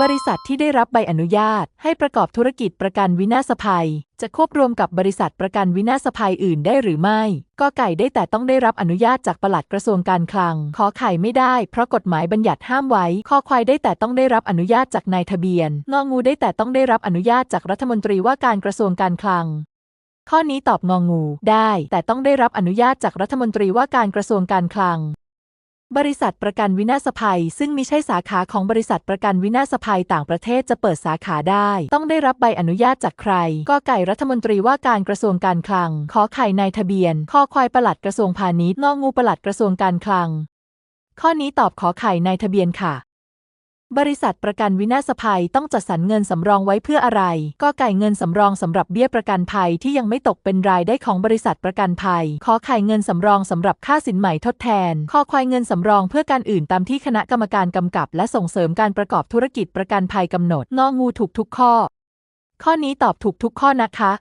บริษัทที่ได้รับใบอนุญาตให้ประกอบธุรกิจประกันวินาศภัย จะควบรวมกับบริษัทประกันวินาศภัยอื่นได้หรือไม่ ก็ไก่ได้แต่ต้องได้รับอนุญาตจากปลัดกระทรวงการคลัง ขอไข่ไม่ได้เพราะกฎหมายบัญญัติห้ามไว้ ข้อควายได้แต่ต้องได้รับอนุญาตจากนายทะเบียน งองูได้แต่ต้องได้รับอนุญาตจากรัฐมนตรีว่าการกระทรวงการคลัง ข้อนี้ตอบงองูได้ แต่ต้องได้รับอนุญาตจากรัฐมนตรีว่าการกระทรวงการคลัง บริษัทประกันวินาศภัย ซึ่งมิใช่สาขาของบริษัทประกันวินาศภัยต่างประเทศจะเปิดสาขาได้ ต้องได้รับใบอนุญาตจากใคร ก็ไก่รัฐมนตรีว่าการกระทรวงการคลัง ขอไข่นายทะเบียน ข้อควายประหลัดกระทรวงพาณิชย์งองูประหลัดกระทรวงการคลัง ข้อนี้ตอบขอไข่นายทะเบียนค่ะ บริษัทประกันวินาศภัยต้องจัดสรรเงินสำรองไว้เพื่ออะไร ก็ไก่เงินสำรองสำหรับเบี้ยประกันภัยที่ยังไม่ตกเป็นรายได้ของบริษัทประกันภัย ขอไข่เงินสำรองสำหรับค่าสินใหม่ทดแทน ข้อควายเงินสำรองเพื่อการอื่นตามที่คณะกรรมการกำกับ และส่งเสริมการประกอบธุรกิจประกันภัยกำหนด งองูถูกทุกข้อ ข้อนี้ตอบถูกทุกข้อนะคะ